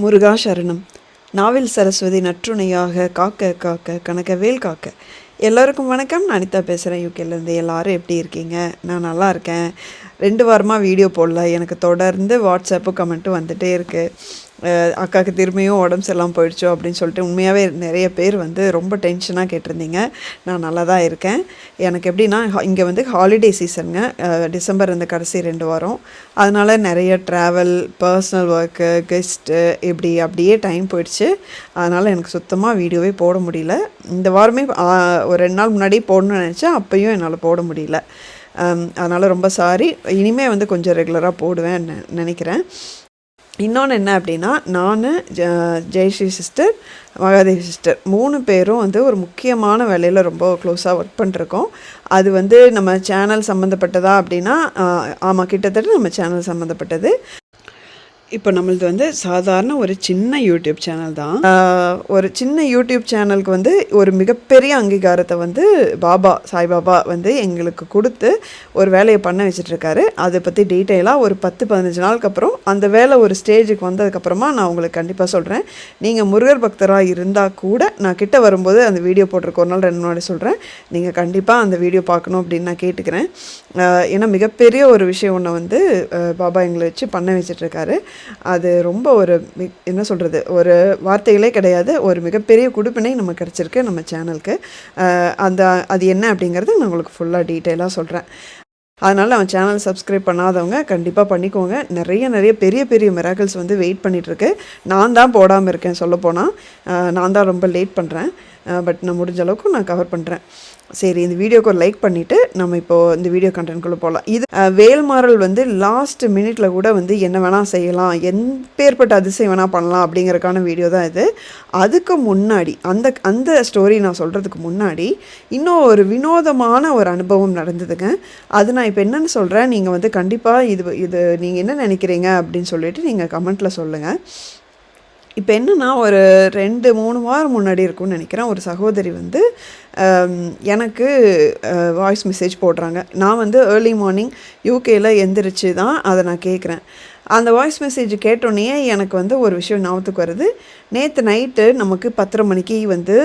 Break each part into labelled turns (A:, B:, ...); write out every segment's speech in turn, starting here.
A: முருகா சரணம். நாவில் சரஸ்வதி நற்றுணையாக காக்க காக்க கனகவேல் காக்க. எல்லோருக்கும் வணக்கம். நான் அனிதா பேசுகிறேன் யூகேலேருந்து எல்லாரும் எப்படி இருக்கீங்க? நான் நல்லா இருக்கேன். ரெண்டு வாரமாக வீடியோ போடல. எனக்கு தொடர்ந்து வாட்ஸ்அப்பு கமெண்ட்டு வந்துகிட்டே இருக்குது அக்காவுக்கு திரும்பியும் உடம்பு சரியில்லாமல் போயிடுச்சோ அப்படின்னு சொல்லிட்டு உண்மையாகவே நிறைய பேர் வந்து ரொம்ப டென்ஷனாக கேட்டிருந்தீங்க. நான் நல்லா தான் இருக்கேன். எனக்கு எப்படின்னா இங்கே வந்து ஹாலிடே சீசனுங்க டிசம்பர் இந்த கடைசி ரெண்டு வாரம். அதனால் நிறைய ட்ராவல் பர்சனல் ஒர்க்கு கெஸ்ட்டு இப்படி அப்படியே டைம் போயிடுச்சு. அதனால் எனக்கு சுத்தமாக வீடியோவே போட முடியல. இந்த வாரமே ஒரு ரெண்டு நாள் முன்னாடி போடணும்னு நினச்சேன். அப்பையும் என்னால் போட முடியல. அதனால் ரொம்ப சாரி இனிமேல் வந்து கொஞ்சம் ரெகுலராக போடுவேன் நெ- நினைக்கிறேன். இன்னொன்று என்ன அப்படின்னா நான் ஜெயஸ்ரீ சிஸ்டர் மகாதேவி சிஸ்டர் மூணு பேரும் வந்து ஒரு முக்கியமான வேலையில் ரொம்ப க்ளோஸாக ஒர்க் பண்ணிருக்கோம். அது வந்து நம்ம சேனல் சம்மந்தப்பட்டதா அப்படின்னா ஆமாம் கிட்டத்தட்ட நம்ம சேனல் சம்மந்தப்பட்டது இப்போ நம்மளது வந்து சாதாரண ஒரு சின்ன யூடியூப் சேனல் தான். ஒரு சின்ன யூடியூப் சேனலுக்கு வந்து ஒரு மிகப்பெரிய அங்கீகாரத்தை வந்து பாபா சாய்பாபா வந்து எங்களுக்கு கொடுத்து ஒரு வேலையை பண்ண வச்சிட்ருக்காரு அதை பற்றி டீட்டெயிலாக ஒரு பத்து பதினஞ்சு நாளுக்கு அப்புறம் அந்த வேலை ஒரு ஸ்டேஜுக்கு வந்ததுக்கப்புறமா நான் உங்களுக்கு கண்டிப்பாக சொல்கிறேன் நீங்கள் முருகர் பக்தராக இருந்தால் கூட நான் கிட்ட வரும்போது அந்த வீடியோ போட்டிருக்க ஒரு நாள் ரெண்டு நாள் சொல்கிறேன் நீங்கள் கண்டிப்பாக அந்த வீடியோ பார்க்கணும் அப்படின்னு நான் கேட்டுக்கிறேன். ஏன்னா மிகப்பெரிய ஒரு விஷயம் ஒன்று வந்து பாபா எங்களை வச்சு பண்ண வச்சிட்ருக்காரு அது ரொம்ப ஒரு என்ன சொல்கிறது ஒரு வார்த்தைகளே கிடையாது. ஒரு மிகப்பெரிய குடுப்பினை நமக்கு கிடச்சிருக்கு நம்ம சேனலுக்கு. அந்த அது என்ன அப்படிங்கிறது நான் உங்களுக்கு ஃபுல்லாக டீட்டெயிலாக சொல்கிறேன் அதனால் அவன் சேனல் சப்ஸ்கிரைப் பண்ணாதவங்க கண்டிப்பாக பண்ணிக்கோங்க. நிறைய நிறைய பெரிய பெரிய மிராக்கிள்ஸ் வந்து வெயிட் பண்ணிகிட்ருக்கு நான் தான் போடாமல் இருக்கேன் சொல்லப்போனால் நான் தான் ரொம்ப லேட் பண்ணுறேன் பட் நான் முடிஞ்ச அளவுக்கு நான் கவர் பண்ணுறேன் சரி இந்த வீடியோக்கு ஒரு லைக் பண்ணிவிட்டு நம்ம இப்போது இந்த வீடியோ கண்டென்ட்குள்ளே போகலாம் இது வேல்மாறல் வந்து லாஸ்ட் மினிட்ல கூட வந்து என்ன வேணால் செய்யலாம் எப்பேற்பட்ட அதிசயம் வேணால் பண்ணலாம் அப்படிங்கிறக்கான வீடியோ தான் இது. அதுக்கு முன்னாடி அந்த அந்த ஸ்டோரி நான் சொல்கிறதுக்கு முன்னாடி இன்னும் ஒரு வினோதமான ஒரு அனுபவம் நடந்ததுங்க. அது நான் இப்போ என்னென்னு சொல்கிறேன் நீங்கள் வந்து கண்டிப்பாக இது இது நீங்கள் என்ன நினைக்கிறீங்க அப்படின்னு சொல்லிட்டு நீங்கள் கமெண்ட்டில் சொல்லுங்கள் இப்போ என்னன்னா ஒரு ரெண்டு மூணு வாரம் முன்னாடி இருக்கும்னு நினைக்கிறேன். ஒரு சகோதரி வந்து எனக்கு வாய்ஸ் மெசேஜ் போடுறாங்க. நான் வந்து ஏர்லி மார்னிங் யூகேயில் எந்திரிச்சு தான் அதை நான் கேட்குறேன் அந்த வாய்ஸ் மெசேஜ் கேட்டோடனே எனக்கு வந்து ஒரு விஷயம் ஞாபகத்துக்கு வருது. நேற்று நைட்டு நமக்கு பத்தரை மணிக்கு வந்து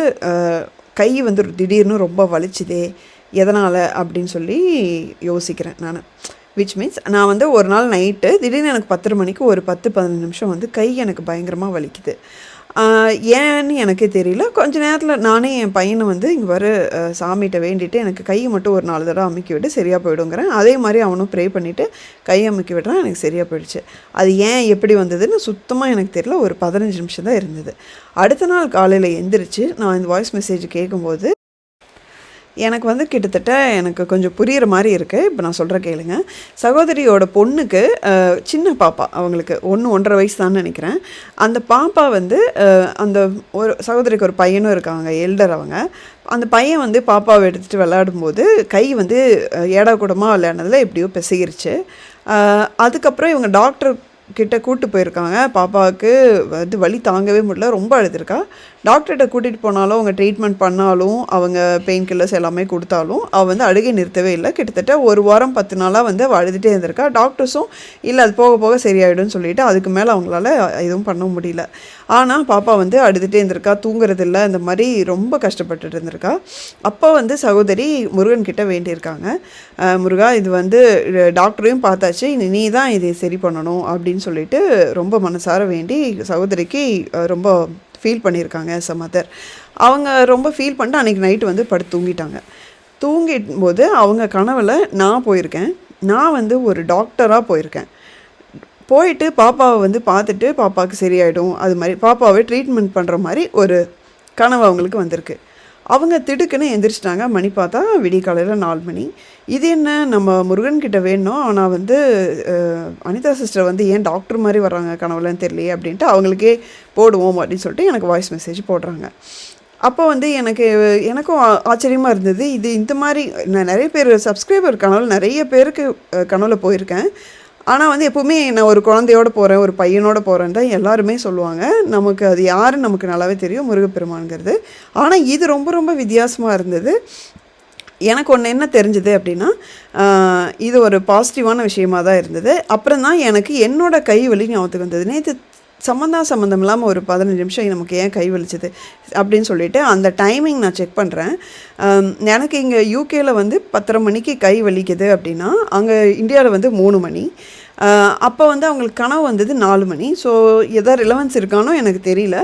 A: கை வந்து திடீர்னு ரொம்ப வலிச்சுதே எதனால் அப்படின்னு சொல்லி யோசிக்கிறேன் நான். விச் மீன்ஸ் நான் வந்து ஒரு நாள் நைட்டு திடீர்னு எனக்கு பத்தரை மணிக்கு ஒரு பத்து பதினஞ்சு நிமிஷம் வந்து கை எனக்கு பயங்கரமாக வலிக்குது. ஏன்னு எனக்கே தெரியல. கொஞ்ச நேரத்தில் நானே என் பையனை வந்து இங்கே வர சாமிகிட்ட வேண்டிட்டு எனக்கு கையை மட்டும் ஒரு நாலு தடவை அமுக்கி விட்டு சரியாக போயிடுங்கிறேன். அதே மாதிரி அவனும் ப்ரே பண்ணிவிட்டு கையை அமுக்கி விடுறான் எனக்கு சரியாக போயிடுச்சு. அது ஏன் எப்படி வந்ததுன்னு சுத்தமாக எனக்கு தெரியல. ஒரு பதினஞ்சு நிமிஷம் தான் இருந்தது. அடுத்த நாள் காலையில் எந்திரிச்சு நான் இந்த வாய்ஸ் மெசேஜ் கேட்கும்போது எனக்கு வந்து கிட்டத்தட்ட எனக்கு கொஞ்சம் புரிகிற மாதிரி இருக்குது இப்போ நான் சொல்கிற கேளுங்க. சகோதரியோட பொண்ணுக்கு சின்ன பாப்பா. அவங்களுக்கு ஒன்று ஒன்றரை வயசு தான் நினைக்கிறேன். அந்த பாப்பா வந்து அந்த ஒரு சகோதரிக்கு ஒரு பையனும் இருக்காங்க எல்டர் அவங்க. அந்த பையன் வந்து பாப்பாவை எடுத்துகிட்டு விளையாடும்போது கை வந்து ஏடா கூடமாக விளையாடுனதில் எப்படியோ பிசகிருச்சு அதுக்கப்புறம் இவங்க டாக்டர் கிட்ட கூட்டு போயிருக்காங்க. பாப்பாவுக்கு வந்து வலி தாங்கவே முடியல. ரொம்ப அழுதுருக்கா. டாக்டர்கிட்ட கூட்டிகிட்டு போனாலும் அவங்க ட்ரீட்மெண்ட் பண்ணாலும் அவங்க பெயின் கில்லர்ஸ் எல்லாமே கொடுத்தாலும் அவள் வந்து அழுகை நிறுத்தவே இல்லை. கிட்டத்தட்ட ஒரு வாரம் பத்து நாளாக வந்து அவள் அழுதுகிட்டே இருந்திருக்கா. டாக்டர்ஸும் இல்லை அது போக போக சரியாயிடும்னு சொல்லிட்டு அதுக்கு மேலே அவங்களால எதுவும் பண்ண முடியல. ஆனால் பாப்பா வந்து அழுதுகிட்டே இருந்திருக்கா தூங்குறதில்ல இந்த மாதிரி ரொம்ப கஷ்டப்பட்டுட்டு இருந்திருக்கா. அப்போ வந்து சகோதரி முருகன் கிட்ட வேண்டியிருக்காங்க. முருகா இது வந்து டாக்டரையும் பார்த்தாச்சு இனி நீ தான் இதை சரி பண்ணணும் அப்படின்னு சொல்லிட்டு ரொம்ப மனசார வேண்டி சகோதரிக்கு ரொம்ப ஃபீல் பண்ணியிருக்காங்க ச மதர் அவங்க ரொம்ப ஃபீல் பண்ணிட்டு அன்றைக்கி நைட்டு வந்து படுத்து தூங்கிட்டாங்க. தூங்கிடும் போது அவங்க கனவில் நான் போயிருக்கேன். நான் வந்து ஒரு டாக்டராக போயிருக்கேன். போயிட்டு பாப்பாவை வந்து பார்த்துட்டு பாப்பாவுக்கு சரியாயிடும். அது மாதிரி பாப்பாவை ட்ரீட்மெண்ட் பண்ணுற மாதிரி ஒரு கனவு அவங்களுக்கு வந்திருக்கு. அவங்க திடுக்குன்னு எந்திரிச்சிட்டாங்க. மணி பார்த்தா விடிய காலையில் நாலு மணி. இது என்ன? நம்ம முருகன்கிட்ட வேணும். ஆனால் வந்து அனிதா சிஸ்டர் வந்து ஏன் டாக்டர் மாதிரி வர்றாங்க? கனவுலன்னு தெரியலையே அப்படின்ட்டு அவங்களுக்கே போடுவோம் அப்படின்னு சொல்லிட்டு எனக்கு வாய்ஸ் மெசேஜ் போடுறாங்க. அப்போ வந்து எனக்கு எனக்கும் ஆச்சரியமாக இருந்தது. இது இந்த மாதிரி நான் நிறைய பேர் சப்ஸ்கிரைபர் கனவு நிறைய பேருக்கு கனவில் கனவுல போயிருக்கேன். ஆனால் வந்து எப்போவுமே நான் ஒரு குழந்தையோட போகிறேன் ஒரு பையனோட போகிறேன் தான் எல்லாருமே சொல்லுவாங்க. நமக்கு அது யாருன்னு நமக்கு நல்லாவே தெரியும் முருகப்பெருமானுங்கிறது. ஆனால் இது ரொம்ப ரொம்ப வித்தியாசமாக இருந்தது. எனக்கு ஒன்று என்ன தெரிஞ்சது அப்படின்னா இது ஒரு பாசிட்டிவான விஷயமா தான் இருந்தது. அப்புறம் தான் எனக்கு என்னோட கை வலி ஞாபகத்துக்கு வந்தது. நேற்று சம்மந்தா சம்மந்தம் இல்லாமல் ஒரு பதினஞ்சு நிமிஷம் நமக்கு ஏன் கை வலிச்சது அப்படின்னு சொல்லிட்டு அந்த டைமிங் நான் செக் பண்ணுறேன் எனக்கு இங்கே யூகேயில் வந்து பத்தரை மணிக்கு கை வலிக்குது அப்படின்னா அங்கே இந்தியாவில் வந்து மூணு மணி. அப்போ வந்து அவங்களுக்கு கனவு வந்தது நாலு மணி. ஸோ எதாவது ரிலவன்ஸ் இருக்கானோ எனக்கு தெரியல.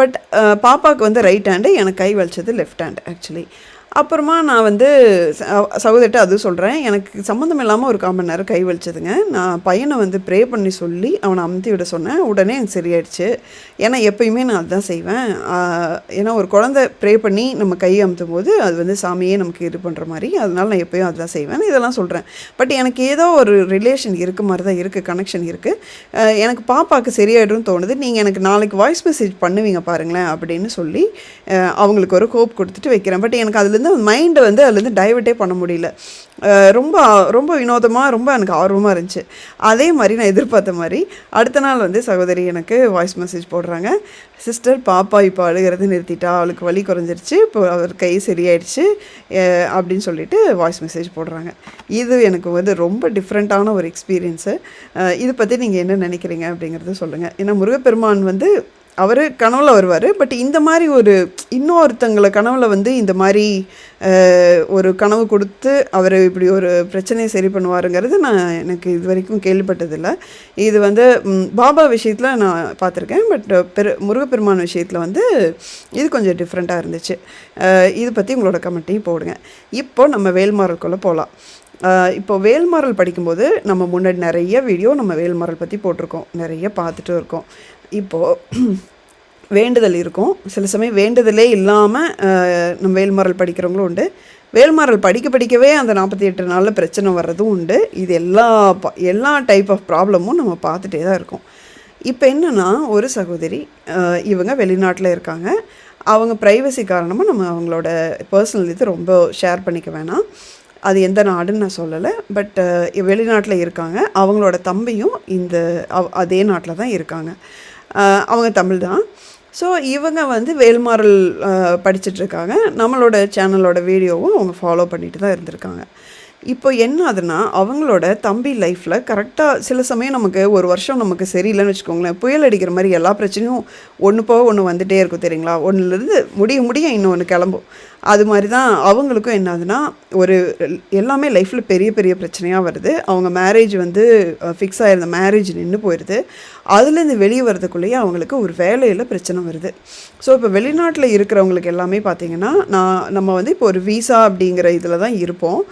A: பட் பாப்பாவுக்கு வந்து ரைட் ஹேண்டு எனக்கு கை வலிச்சது லெஃப்ட் ஹேண்ட் ஆக்சுவலி அப்புறமா நான் வந்து சகோதரிட்ட அதுவும் சொல்கிறேன் எனக்கு சம்மந்தம் இல்லாமல் ஒரு கால் மணி நேரம் கை வலிச்சதுங்க. நான் பையனை வந்து ப்ரே பண்ணி சொல்லி அவனை அமுத்தி விட சொன்னேன். உடனே எனக்கு சரியாயிடுச்சு. ஏன்னா எப்பயுமே நான் அதுதான் செய்வேன். ஏன்னா ஒரு குழந்தை ப்ரே பண்ணி நம்ம கை அமுத்தும் போது அது வந்து சாமியே நமக்கு இது பண்ணுற மாதிரி. அதனால் நான் எப்பயும் அதுதான் செய்வேன். இதெல்லாம் சொல்கிறேன் பட் எனக்கு ஏதோ ஒரு ரிலேஷன் இருக்க மாதிரி தான் இருக்குது கனெக்ஷன் இருக்குது எனக்கு பாப்பாவுக்கு சரியாயிடும் தோணுது. நீங்கள் எனக்கு நாளைக்கு வாய்ஸ் மெசேஜ் பண்ணுவீங்க பாருங்களேன் அப்படின்னு சொல்லி அவங்களுக்கு ஒரு ஹோப் கொடுத்துட்டு வைக்கிறேன். பட் எனக்கு அதுலேருந்து மைண்டை வந்து அதுலேருந்து டைவர்ட்டே பண்ண முடியல. ரொம்ப ரொம்ப வினோதமாக ரொம்ப எனக்கு ஆர்வமாக இருந்துச்சு. அதே மாதிரி நான் எதிர்பார்த்த மாதிரி அடுத்த நாள் வந்து சகோதரி எனக்கு வாய்ஸ் மெசேஜ் போடுறாங்க. சிஸ்டர் பாப்பா இப்போ அழுகிறது நிறுத்திட்டா அவளுக்கு வலி குறைஞ்சிருச்சு இப்போ அவர் கை சரியாயிடுச்சு அப்படின்னு சொல்லிட்டு வாய்ஸ் மெசேஜ் போடுறாங்க. இது எனக்கு வந்து ரொம்ப டிஃப்ரெண்ட்டான ஒரு எக்ஸ்பீரியன்ஸு இதை பற்றி நீங்கள் என்ன நினைக்கிறீங்க அப்படிங்கிறத சொல்லுங்கள் ஏன்னா முருகப்பெருமான் வந்து அவர் கனவுல வருவார். பட் இந்த மாதிரி ஒரு இன்னொருத்தங்களை கனவுல வந்து இந்த மாதிரி ஒரு கனவு கொடுத்து அவர் இப்படி ஒரு பிரச்சனையை சரி பண்ணுவாருங்கிறது நான் எனக்கு இது வரைக்கும் கேள்விப்பட்டதில்லை. இது வந்து பாபா விஷயத்தில் நான் பார்த்துருக்கேன். பட் பெரு முருகப்பெருமான் விஷயத்தில் வந்து இது கொஞ்சம் டிஃப்ரெண்ட்டாக இருந்துச்சு. இது பற்றி உங்களோட கமெண்ட்டையும் போடுங்க. இப்போ நம்ம வேல்மாரல்குள்ளே போகலாம் இப்போ வேல்மாரல் படிக்கும்போது நம்ம முன்னாடி நிறைய வீடியோ நம்ம வேல்மாரல் பற்றி போட்டிருக்கோம். நிறைய பார்த்துட்டு இருக்கோம். இப்போது வேண்டுதல் இருக்கும். சில சமயம் வேண்டுதலே இல்லாமல் நம்ம வேல்மாரல் படிக்கிறவங்களும் உண்டு. வேல்மாரல் படிக்க படிக்கவே அந்த நாற்பத்தி எட்டு நாளில் பிரச்சனை வர்றதும் உண்டு. இது எல்லா ப- எல்லா டைப் ஆஃப் ப்ராப்ளமும் நம்ம பார்த்துட்டே தான் இருக்கோம். இப்போ என்னென்னா ஒரு சகோதரி இவங்க வெளிநாட்டில் இருக்காங்க. அவங்க ப்ரைவசி காரணமாக நம்ம அவங்களோட பர்சனல் இது ரொம்ப ஷேர் பண்ணிக்க வேணாம். அது எந்த நாடுன்னு நான் சொல்லலை. பட் வெளிநாட்டில் இருக்காங்க. அவங்களோட தம்பியும் இந்த அதே நாட்டில் தான் இருக்காங்க. அவங்க தமிழ் தான் ஸோ இவங்க வந்து வேல்மாறல் படிச்சுட்ருக்காங்க. நம்மளோட சேனலோட வீடியோவும் அவங்க ஃபாலோ பண்ணிட்டு தான் இருந்திருக்காங்க. இப்போ என்ன ஆகுதுன்னா அவங்களோட தம்பி லைஃப்பில் கரெக்டாக சில சமயம் நமக்கு ஒரு வருஷம் நமக்கு சரியில்லைன்னு வச்சுக்கோங்களேன். புயல் அடிக்கிற மாதிரி எல்லா பிரச்சனையும் ஒன்று போக ஒன்று வந்துகிட்டே இருக்கும் தெரியுங்களா? ஒன்றுலேருந்து முடிய முடிய இன்னொன்று கிளம்பும். அது மாதிரி தான் அவங்களுக்கும் என்ன ஆகுதுன்னா ஒரு எல்லாமே லைஃப்பில் பெரிய பெரிய பிரச்சனையாக வருது. அவங்க மேரேஜ் வந்து ஃபிக்ஸ் ஆகிருந்த மேரேஜ் நின்று போயிடுது அதுலேருந்து வெளியே வரதுக்குள்ளேயே அவங்களுக்கு ஒரு வேலையில் பிரச்சனை வருது. ஸோ இப்போ வெளிநாட்டில் இருக்கிறவங்களுக்கு எல்லாமே பார்த்திங்கன்னா நான் நம்ம வந்து இப்போ ஒரு விசா அப்படிங்கிற இதில் தான் இருப்போம்.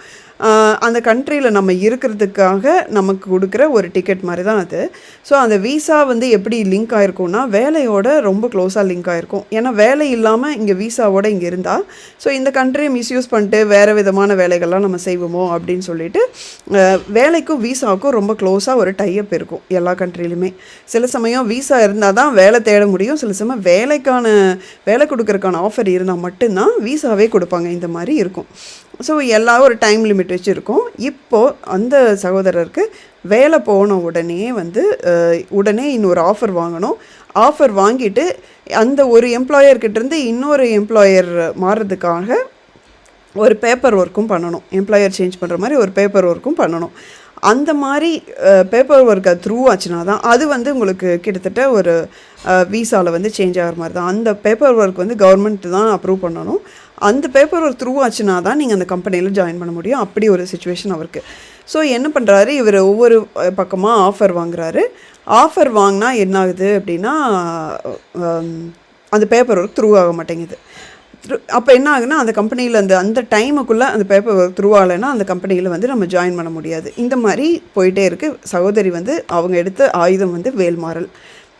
A: அந்த கண்ட்ரியில் நம்ம இருக்கிறதுக்காக நமக்கு கொடுக்குற ஒரு டிக்கெட் மாதிரி தான் அது. ஸோ அந்த விசா வந்து எப்படி லிங்க் ஆகிருக்கும்னா வேலையோட ரொம்ப க்ளோஸாக லிங்க் ஆகிருக்கும் ஏன்னா வேலை இல்லாமல் இங்கே விசாவோட இங்கே இருந்தால் ஸோ இந்த கண்ட்ரியை மிஸ்யூஸ் பண்ணிட்டு வேறு விதமான வேலைகள்லாம் நம்ம செய்வோமோ அப்படின்னு சொல்லிட்டு வேலைக்கும் விசாவுக்கும் ரொம்ப க்ளோஸாக ஒரு டைப் இருக்கும் எல்லா கண்ட்ரிலையுமே சில சமயம் விசா இருந்தால் தான் வேலை தேட முடியும். சில சமயம் வேலைக்கான வேலை கொடுக்குறக்கான ஆஃபர் இருந்தால் மட்டும்தான் விசாவே கொடுப்பாங்க. இந்த மாதிரி இருக்கும். ஸோ எல்லா ஒரு டைம் லிமிட் வச்சுருக்கோம். இப்போது அந்த சகோதரருக்கு வேலை போன உடனே வந்து உடனே இன்னொரு ஆஃபர் வாங்கணும். ஆஃபர் வாங்கிட்டு அந்த ஒரு எம்ப்ளாயர்கிட்டேருந்து இன்னொரு எம்ப்ளாயர் மாறுறதுக்காக ஒரு பேப்பர் ஒர்க்கும் பண்ணணும். எம்ப்ளாயர் சேஞ்ச் பண்ணுற மாதிரி ஒரு பேப்பர் ஒர்க்கும் பண்ணணும். அந்த மாதிரி பேப்பர் ஒர்க்கை த்ரூ ஆச்சுனா தான் அது வந்து உங்களுக்கு கிட்டத்தட்ட ஒரு விசாவில் வந்து சேஞ்ச் ஆகிற மாதிரி தான். அந்த பேப்பர் ஒர்க் வந்து கவர்மெண்ட் தான் அப்ரூவ் பண்ணணும். அந்த பேப்பர் ஒரு த்ரூ ஆச்சுன்னா தான் நீங்கள் அந்த கம்பெனியில் ஜாயின் பண்ண முடியும். அப்படி ஒரு சுச்சுவேஷன் அவருக்கு. ஸோ என்ன பண்ணுறாரு இவர் ஒவ்வொரு பக்கமாக ஆஃபர் வாங்குறாரு. ஆஃபர் வாங்கினா என்ன ஆகுது அப்படின்னா அந்த பேப்பர் ஒர்க் த்ரூ ஆக மாட்டேங்குது. அப்போ என்ன ஆகுனா அந்த கம்பெனியில் அந்த அந்த டைமுக்குள்ளே அந்த பேப்பர் ஒர்க் த்ரூ ஆகலைன்னா அந்த கம்பெனியில் வந்து நம்ம ஜாயின் பண்ண முடியாது. இந்த மாதிரி போயிட்டே இருக்குது சகோதரி வந்து அவங்க எடுத்த ஆயுதம் வந்து வேல்மாறல்.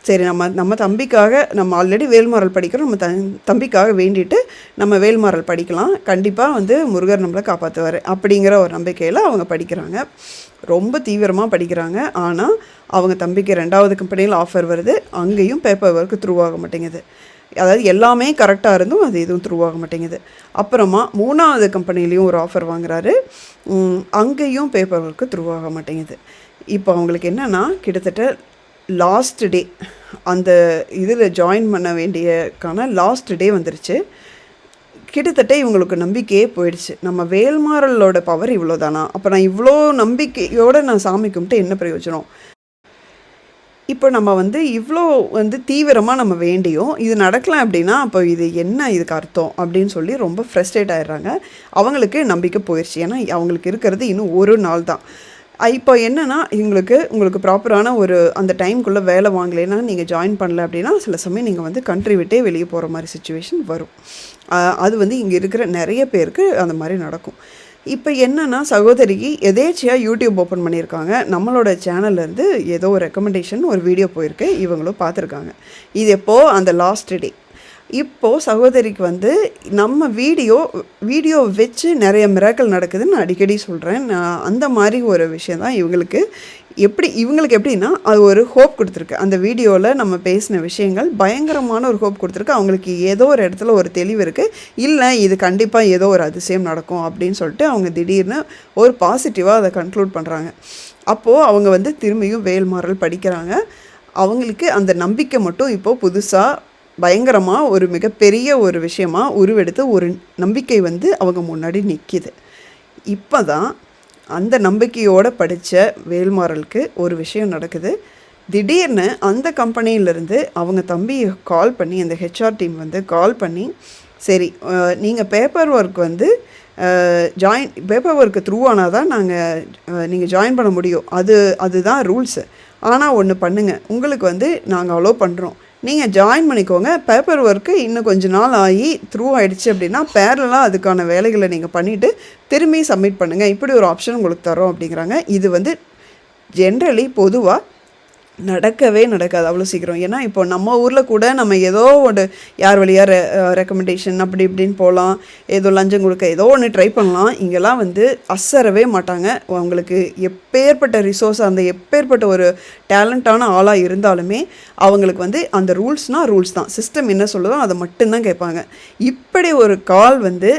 A: சரி நம்ம நம்ம தம்பிக்காக நம்ம ஆல்ரெடி வேல்மாறல் படிக்கிறோம். நம்ம த தம்பிக்காக வேண்டிட்டு நம்ம வேல்மாறல் படிக்கலாம். கண்டிப்பாக வந்து முருகர் நம்மளை காப்பாற்றுவார் அப்படிங்கிற ஒரு நம்பிக்கையில் அவங்க படிக்கிறாங்க. ரொம்ப தீவிரமாக படிக்கிறாங்க. ஆனால் அவங்க தம்பிக்கு ரெண்டாவது கம்பெனியில் ஆஃபர் வருது. அங்கேயும் பேப்பர் ஒர்க்கு த்ரூ ஆக மாட்டேங்குது. அதாவது எல்லாமே கரெக்டாக இருந்தும் அது எதுவும் த்ரூ ஆக மாட்டேங்குது. அப்புறமா மூணாவது கம்பெனிலையும் ஒரு ஆஃபர் வாங்குறாரு. அங்கேயும் பேப்பர் ஒர்க்கு த்ரூ ஆக மாட்டேங்குது. இப்போ அவங்களுக்கு என்னென்னா கிட்டத்தட்ட லாஸ்ட் டே அந்த இதில் ஜாயின் பண்ண வேண்டியக்கான லாஸ்ட் டே வந்துருச்சு. கிட்டத்தட்ட இவங்களுக்கு நம்பிக்கையே போயிடுச்சு. நம்ம வேல்மாறலோட பவர் இவ்வளோ தானா அப்போ நான் இவ்வளோ நம்பிக்கையோடு நான் சாமி கும்பிட்டு என்ன பிரயோஜனம்? இப்போ நம்ம வந்து இவ்வளோ வந்து தீவிரமாக நம்ம வேண்டியும் இது நடக்கலாம் அப்படின்னா அப்போ இது என்ன இதுக்கு அர்த்தம்? அப்படின்னு சொல்லி ரொம்ப ஃப்ரெஸ்ட்ரேட் ஆயிடுறாங்க. அவங்களுக்கு நம்பிக்கை போயிடுச்சு ஏன்னா அவங்களுக்கு இருக்கிறது இன்னும் ஒரு நாள் தான் இப்போ என்னென்னா இவங்களுக்கு உங்களுக்கு ப்ராப்பரான ஒரு அந்த டைம்குள்ளே வேலை வாங்கலைன்னா நீங்கள் ஜாயின் பண்ணல அப்படின்னா சில சமயம் நீங்கள் வந்து கண்ட்ரி விட்டே வெளியே போகிற மாதிரி சுச்சுவேஷன் வரும். அது வந்து இங்கே இருக்கிற நிறைய பேருக்கு அந்த மாதிரி நடக்கும். இப்போ என்னென்னா சகோதரிக்கு எதேச்சியாக யூடியூப் ஓப்பன் பண்ணியிருக்காங்க. நம்மளோட சேனல்லேருந்து ஏதோ ஒரு ரெக்கமெண்டேஷன் ஒரு வீடியோ போயிருக்கு. இவங்களும் பார்த்துருக்காங்க. இது எப்போது அந்த லாஸ்ட் டே இப்போது சகோதரிக்கு வந்து நம்ம வீடியோ வீடியோ வச்சு நிறைய மிராக்கள் நடக்குதுன்னு நான் அடிக்கடி சொல்கிறேன் நான் அந்த மாதிரி ஒரு விஷயம் தான் இவங்களுக்கு எப்படி இவங்களுக்கு எப்படின்னா அது ஒரு ஹோப் கொடுத்துருக்கு. அந்த வீடியோவில் நம்ம பேசின விஷயங்கள் பயங்கரமான ஒரு ஹோப் கொடுத்துருக்கு. அவங்களுக்கு ஏதோ ஒரு இடத்துல ஒரு தெளிவு இருக்குது இல்லை இது கண்டிப்பாக ஏதோ ஒரு அதிசயம் நடக்கும் அப்படின்னு சொல்லிட்டு அவங்க திடீர்னு ஒரு பாசிட்டிவாக அதை கன்க்ளூட் பண்ணுறாங்க அப்போது அவங்க வந்து திரும்பியும் வேல்மாறல் படிக்கிறாங்க. அவங்களுக்கு அந்த நம்பிக்கை மட்டும் இப்போது புதுசாக பயங்கரமாக ஒரு மிகப்பெரிய ஒரு விஷயமாக உருவெடுத்து ஒரு நம்பிக்கை வந்து அவங்க முன்னாடி நிற்கிது இப்போ தான் அந்த நம்பிக்கையோடு படித்த வேல்மாறலுக்கு ஒரு விஷயம் நடக்குது. திடீர்னு அந்த கம்பெனியிலேருந்து அவங்க தம்பி கால் பண்ணி அந்த ஹெச்ஆர் டீம் வந்து கால் பண்ணி சரி நீங்கள் பேப்பர் ஒர்க் வந்து ஜாயின் பேப்பர் ஒர்க்கு த்ரூ ஆனால் தான் நாங்கள் நீங்கள் ஜாயின் பண்ண முடியும். அது அதுதான் ரூல்ஸு ஆனால் ஒன்று பண்ணுங்கள் உங்களுக்கு வந்து நாங்கள் அலோவ் பண்ணுறோம் நீங்கள் ஜாயின் பண்ணிக்கோங்க. பேப்பர் ஒர்க்கு இன்னும் கொஞ்ச நாள் ஆகி த்ரூ ஆகிடுச்சு அப்படின்னா பேரலாக அதுக்கான வேலைகளை நீங்கள் பண்ணிவிட்டு திரும்பி சப்மிட் பண்ணுங்கள் இப்படி ஒரு ஆப்ஷன் உங்களுக்கு தரோம் அப்படிங்கிறாங்க. இது வந்து ஜென்ரலி பொதுவாக நடக்கவே நடக்காது அவ்வளோ சீக்கிரம். ஏன்னா இப்போ நம்ம ஊரில் கூட நம்ம ஏதோ ஒரு யார் வழியாக ரெ ரெக்கமெண்டேஷன் அப்படி இப்படின்னு போகலாம் ஏதோ லஞ்சம் கொடுக்க ஏதோ ஒன்று ட்ரை பண்ணலாம். இங்கெல்லாம் வந்து அசரவே மாட்டாங்க. அவங்களுக்கு எப்பேற்பட்ட ரிசோர்ஸ் அந்த எப்பேற்பட்ட ஒரு டேலண்டான ஆளாக இருந்தாலுமே அவங்களுக்கு வந்து அந்த ரூல்ஸ்னால் ரூல்ஸ் தான். சிஸ்டம் என்ன சொல்லுதோ அதை மட்டும்தான் கேட்பாங்க. இப்படி ஒரு கால் வந்து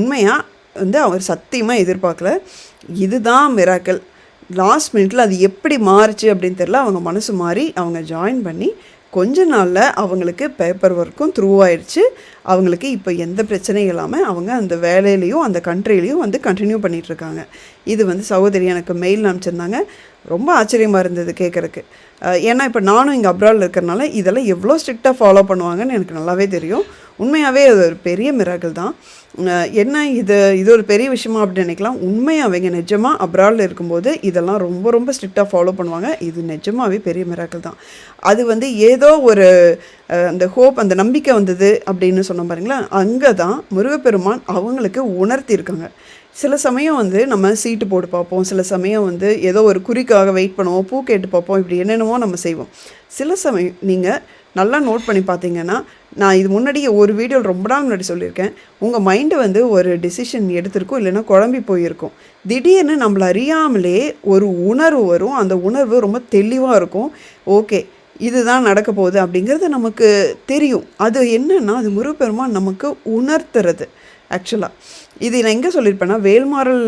A: உண்மையாக வந்து அவர் சத்தியமாக எதிர்பார்க்கல. இதுதான் மிராக்கல் லாஸ்ட் மினிட்ல அது எப்படி மாறுச்சு அப்படின்னு தெரில அவங்க மனசு மாறி அவங்க ஜாயின் பண்ணி கொஞ்ச நாளில் அவங்களுக்கு பேப்பர் ஒர்க்கும் த்ரூ ஆயிடுச்சு. அவங்களுக்கு இப்போ எந்த பிரச்சனையும் இல்லாமல் அவங்க அந்த வேலையிலையும் அந்த கண்ட்ரிலையும் வந்து கண்டினியூ பண்ணிகிட்ருக்காங்க இருக்காங்க. இது வந்து சகோதரி எனக்கு மெயில் அனுப்பிச்சிருந்தாங்க. ரொம்ப ஆச்சரியமாக இருந்தது கேட்குறக்கு ஏன்னா இப்போ நானும் இங்கே அப்ராடில் இருக்கிறனால இதெல்லாம் எவ்வளோ ஸ்ட்ரிக்டாக ஃபாலோ பண்ணுவாங்கன்னு எனக்கு நல்லாவே தெரியும். உண்மையாகவே அது ஒரு பெரிய மிராக்கள் தான். என்ன இது இது ஒரு பெரிய விஷயமா அப்படின்னு நினைக்கலாம். உண்மையாகவேங்க நிஜமாக அப்ராடில் இருக்கும்போது இதெல்லாம் ரொம்ப ரொம்ப ஸ்ட்ரிக்டாக ஃபாலோ பண்ணுவாங்க. இது நிஜமாகவே பெரிய மிராக்கள் தான். அது வந்து ஏதோ ஒரு அந்த ஹோப் அந்த நம்பிக்கை வந்தது அப்படின்னு சொன்னோம் பாருங்களா அங்கே தான் முருகப்பெருமான் அவங்களுக்கு உணர்த்தியிருக்காங்க. சில சமயம் வந்து நம்ம சீட்டு போட்டு பார்ப்போம். சில சமயம் வந்து ஏதோ ஒரு குறிக்காக வெயிட் பண்ணுவோம். பூ கேட்டு பார்ப்போம். இப்படி என்னென்னமோ நம்ம செய்வோம். சில சமயம் நீங்கள் நல்லா நோட் பண்ணி பார்த்தீங்கன்னா நான் இது முன்னாடியே ஒரு வீடியோ ரொம்ப நாள் முன்னாடி சொல்லியிருக்கேன். உங்கள் மைண்டு வந்து ஒரு டிசிஷன் எடுத்திருக்கும் இல்லைன்னா குழம்பி போயிருக்கும். திடீர்னு நம்மள அறியாமலே ஒரு உணர்வு வரும். அந்த உணர்வு ரொம்ப தெளிவாக இருக்கும். ஓகே இதுதான் நடக்க போகுது அப்படிங்கிறது நமக்கு தெரியும். அது என்னென்னா அது முருகப்பெருமான் நமக்கு உணர்த்துறது ஆக்சுவலாக இது நான் எங்கே சொல்லியிருப்பேன்னா வேல்மாறல்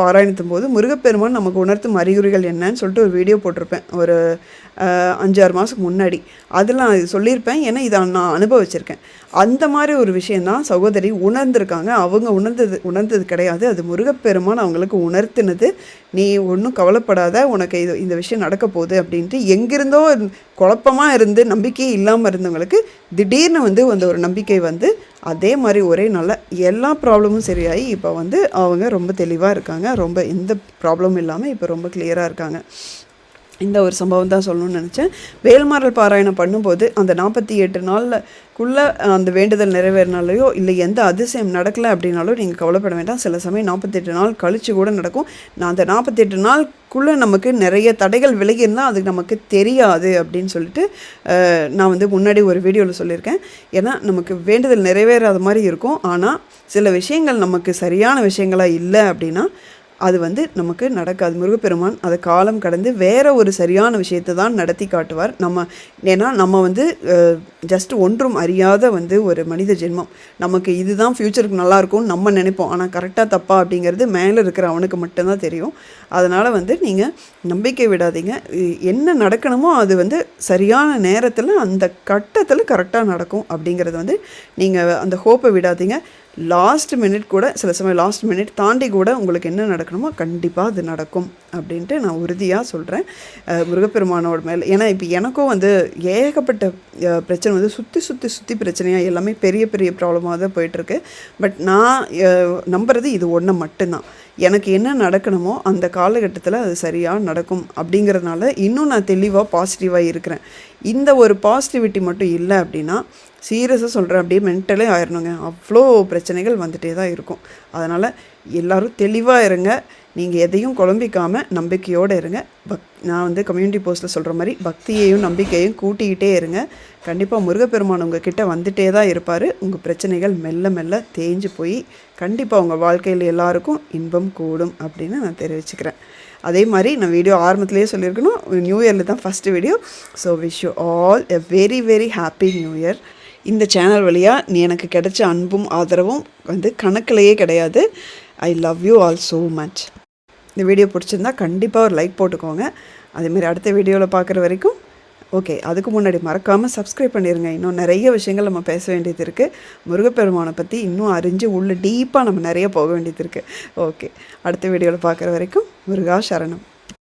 A: பாராயணத்தும் போது முருகப்பெருமான் நமக்கு உணர்த்தும் அறிகுறிகள் என்னன்னு சொல்லிட்டு ஒரு வீடியோ போட்டிருப்பேன். ஒரு அஞ்சாறு மாதத்துக்கு முன்னாடி. அதில் நான் இது சொல்லியிருப்பேன் ஏன்னா இதை நான் அனுபவிச்சிருக்கேன். அந்த மாதிரி ஒரு விஷயந்தான் சகோதரி உணர்ந்திருக்காங்க. அவங்க உணர்ந்தது உணர்ந்தது கிடையாது. அது முருகப்பெருமான் அவங்களுக்கு உணர்த்தினது. நீ ஒன்றும் கவலைப்படாத. உனக்கு இது இந்த விஷயம் நடக்க போகுது அப்படின்ட்டு எங்கிருந்தோ குழப்பமாக இருந்து நம்பிக்கையே இல்லாமல் இருந்தவங்களுக்கு திடீர்னு வந்து அந்த ஒரு நம்பிக்கை வந்து அதே மாதிரி ஒரே நாளில் எல்லா ப்ராப்ளமும் சரி ஆகி இப்போ வந்து அவங்க ரொம்ப தெளிவாக இருக்காங்க. ரொம்ப எந்த ப்ராப்ளமும் இல்லாமல் இப்போ ரொம்ப கிளியராக இருக்காங்க. இந்த ஒரு சம்பவம் தான் சொல்லணும்னு நினச்சேன். வேல்மாரல் பாராயணம் பண்ணும்போது அந்த நாற்பத்தி எட்டு நாளில்குள்ளே அந்த வேண்டுதல் நிறைவேறினாலையோ இல்லை எந்த அதிசயம் நடக்கலை அப்படின்னாலும் நீங்கள் கவலைப்பட வேண்டாம். சில சமயம் நாற்பத்தெட்டு நாள் கழிச்சு கூட நடக்கும். நான் அந்த நாற்பத்தெட்டு நாளுக்குள்ளே நமக்கு நிறைய தடைகள் விலகி இருந்தால் அது நமக்கு தெரியாது அப்படின்னு சொல்லிட்டு நான் வந்து முன்னாடி ஒரு வீடியோவில் சொல்லியிருக்கேன். ஏன்னா நமக்கு வேண்டுதல் நிறைவேறாத மாதிரி இருக்கும். ஆனால் சில விஷயங்கள் நமக்கு சரியான விஷயங்களாக இல்லை அப்படின்னா அது வந்து நமக்கு நடக்காது. முருகப்பெருமான் அதை காலம் கடந்து வேற ஒரு சரியான விஷயத்தை தான் நடத்தி காட்டுவார். நம்ம ஏன்னா நம்ம வந்து ஜஸ்ட் ஒன்றும் அறியாத வந்து ஒரு மனித ஜென்மம். நமக்கு இதுதான் ஃப்யூச்சருக்கு நல்லா இருக்கும்னு நம்ம நினைப்போம். ஆனால் கரெக்டாக தப்பா அப்படிங்கிறது மேலே இருக்கிற அவனுக்கு மட்டும்தான் தெரியும். அதனால் வந்து நீங்கள் நம்பிக்கை விடாதீங்க. என்ன நடக்கணுமோ அது வந்து சரியான நேரத்தில் அந்த கட்டத்தில் கரெக்டாக நடக்கும் அப்படிங்கிறது வந்து நீங்கள் அந்த ஹோப்பை விடாதீங்க. லாஸ்ட் மினிட் கூட சில சமயம் லாஸ்ட் மினிட் தாண்டி கூட உங்களுக்கு என்ன நடக்கணுமோ கண்டிப்பாக அது நடக்கும் அப்படின்ட்டு நான் உறுதியாக சொல்கிறேன் முருகப்பெருமானோட மேலே ஏன்னா இப்போ எனக்கும் வந்து ஏகப்பட்ட பிரச்சனை வந்து சுற்றி சுற்றி சுற்றி பிரச்சனையாக எல்லாமே பெரிய பெரிய ப்ராப்ளமாக தான் போயிட்டுருக்கு. பட் நான் நம்புறது இது ஒன்று மட்டும்தான். எனக்கு என்ன நடக்கணுமோ அந்த காலகட்டத்தில் அது சரியாக நடக்கும் அப்படிங்கிறதுனால இன்னும் நான் தெளிவாக பாசிட்டிவாக இருக்கிறேன். இந்த ஒரு பாசிட்டிவிட்டி மட்டும் இல்லை அப்படின்னா சீரியஸாக சொல்கிறேன் அப்படியே மென்டலே ஆயிடணுங்க அவ்வளோ பிரச்சனைகள் வந்துட்டே தான் இருக்கும். அதனால் எல்லோரும் தெளிவாக இருங்க. நீங்கள் எதையும் குழம்பிக்காமல் நம்பிக்கையோடு இருங்க. பக் நான் வந்து கம்யூனிட்டி போஸ்ட்டில் சொல்கிற மாதிரி பக்தியையும் நம்பிக்கையும் கூட்டிக்கிட்டே இருங்க. கண்டிப்பாக முருகப்பெருமான் உங்கள் கிட்டே வந்துட்டே தான் இருப்பார். உங்கள் பிரச்சனைகள் மெல்ல மெல்ல தேஞ்சு போய் கண்டிப்பாக உங்கள் வாழ்க்கையில் எல்லாருக்கும் இன்பம் கூடும் அப்படின்னு நான் தெரிவிச்சுக்கிறேன். அதே மாதிரி நான் வீடியோ ஆரம்பத்துலேயே சொல்லியிருக்கணும் நியூ இயரில் தான் first video so wish you all a very very happy new year இந்த சேனல் வழியாக நீ எனக்கு கிடைச்ச அன்பும் ஆதரவும் வந்து கணக்கிலேயே கிடையாது. I love you all so much இந்த வீடியோ பிடிச்சிருந்தா கண்டிப்பாக ஒரு லைக் போட்டுக்கோங்க. அதேமாதிரி அடுத்த வீடியோவில் பார்க்குற வரைக்கும் ஓகே அதுக்கு முன்னாடி மறக்காமல் சப்ஸ்கிரைப் பண்ணிடுங்க இன்னும் நிறைய விஷயங்கள் நம்ம பேச வேண்டியது இருக்குது முருகப்பெருமானை பற்றி இன்னும் அறிஞ்சு உள்ள டீப்பாக நம்ம நிறைய போக வேண்டியது இருக்குது ஓகே அடுத்த வீடியோவில் பார்க்குற வரைக்கும் முருகா சரணம்.